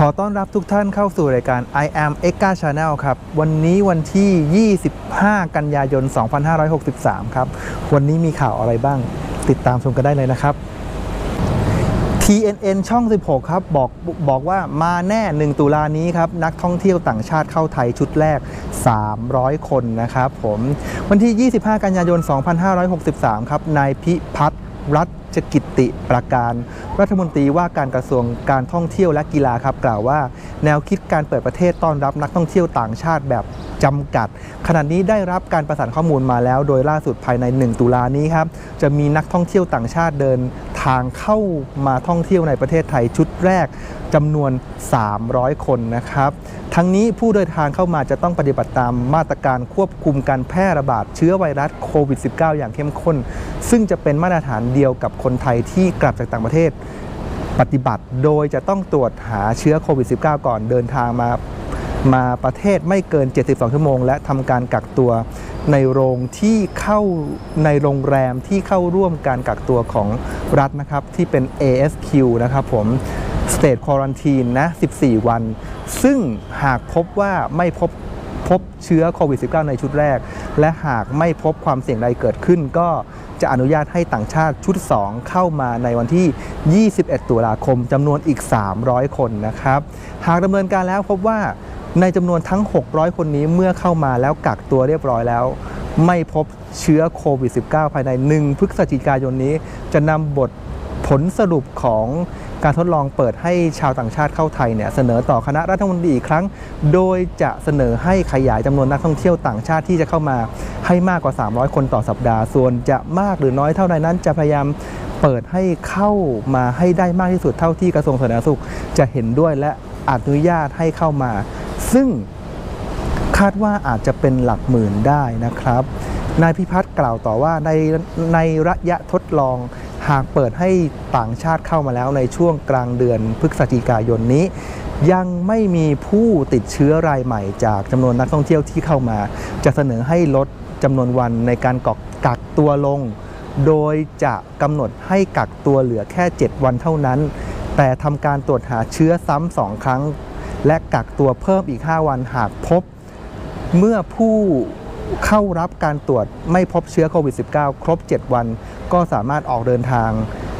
ขอต้อนรับทุกท่านเข้าสู่รายการ I am e g a Channel ครับ วันนี้วันที่ 25 กันยายน 2563 ครับ วันนี้มีข่าวอะไรบ้าง ติดตามชมกันได้เลยนะครับ TNN ช่อง 16 ครับ บอกบอกว่ามาแน่ 1 ตุลานี้ครับ นักท่องเที่ยวต่างชาติเข้าไทยชุดแรก 300 คนนะครับผม วันที่ 25 กันยายน 2563 ครับ นายพิพัฒน์รั ชกิติประการ รัฐมนตรีว่าการกระทรวงการท่องเที่ยวและกีฬาครับกล่าวว่า แนวคิดการเปิดประเทศต้อนรับนักท่องเที่ยวต่างชาติแบบจำกัด ขณะนี้ได้รับการประสานข้อมูลมาแล้ว โดยล่าสุดภายใน 1 ตุลานี้ครับจะมีนักท่องเที่ยวต่างชาติเดิน ทางเข้ามาท่องเที่ยวในประเทศไทยชุดแรกจำนวน 300 คนนะครับ ทั้งนี้ผู้เดินทางเข้ามาจะต้องปฏิบัติตามมาตรการควบคุมการแพร่ระบาดเชื้อไวรัสโควิด -19 อย่างเข้มข้น ซึ่งจะเป็นมาตรฐานเดียวกับคนไทยที่กลับจากต่างประเทศปฏิบัติโดยจะต้องตรวจหาเชื้อโควิด -19 ก่อนเดินทางมา มาประเทศไม่เกิน 72 ชั่วโมง และทำการกักตัวในโรงที่เข้าในโรงแรมที่เข้าร่วมการกักตัวของรัฐนะครับ ที่เป็น ASQ นะครับผม State Quarantine นะ 14 วัน ซึ่งหากพบว่าไม่พบพบเชื้อโควิด -19 ในชุดแรก และหากไม่พบความเสี่ยงใดเกิดขึ้น ก็จะอนุญาตให้ต่างชาติชุด 2 เข้ามาในวันที่ 21 ตุลาคมจำนวนอีก 300 คนนะครับ หากดำเนินการแล้วพบว่า ในจำนวนทั้ง 600 คนนี้เมื่อเข้ามาแล้วกักตัวเรียบร้อยแล้ว ไม่พบเชื้อโควิด -19 ภายใน 1 พฤศจิกายนนี้ จะนำบทผลสรุปของการทดลองเปิดให้ชาวต่างชาติเข้าไทยเนี่ยเสนอต่อคณะรัฐมนตรีอีกครั้ง โดยจะเสนอให้ขยายจำนวนนักท่องเที่ยวต่างชาติที่จะเข้ามาให้มากกว่า 300 คนต่อสัปดาห์ ส่วนจะมากหรือน้อยเท่าใดนั้นจะพยายามเปิดให้เข้ามาให้ได้มากที่สุดเท่าที่กระทรวงสาธารณสุข จะเห็นด้วยและอนุญาตให้เข้ามา ซึ่งคาดว่าอาจจะเป็นหลักหมื่นได้นะครับ นายพิพัฒน์กล่าวต่อว่าในในระยะทดลองหากเปิดให้ต่างชาติเข้ามาแล้วในช่วงกลางเดือนพฤศจิกายนนี้ ยังไม่มีผู้ติดเชื้อรายใหม่จากจำนวนนักท่องเที่ยวที่เข้ามา จะเสนอให้ลดจำนวนวันในการกักกักตัวลง โดยจะกำหนดให้กักตัวเหลือแค่ 7 วันเท่านั้น แต่ทำการตรวจหาเชื้อซ้ำสองครั้ง และกักตัวเพิ่มอีก 5 วันหากพบ เมื่อผู้เข้ารับการตรวจไม่พบเชื้อโควิด -19 ครบ 7 วัน ก็สามารถออกเดินทาง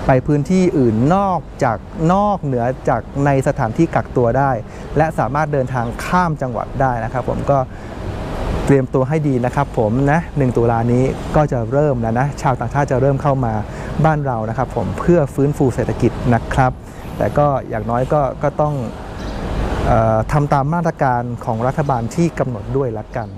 ไปพื้นที่อื่นนอกจากนอกเหนือจากในสถานที่กักตัวได้ และสามารถเดินทางข้ามจังหวัดได้นะครับ ผมก็เตรียมตัวให้ดีนะครับผมนะ1ตุลานี้ก็จะเริ่มแล้วนะชาวต่างชาติจะเริ่มเข้ามาบ้านเรานะครับ ผมเพื่อฟื้นฟูเศรษฐกิจนะครับ แต่ก็อย่างน้อยก็ก็ต้อง ทำตามมาตรการของรัฐบาลที่กำหนดด้วยละกัน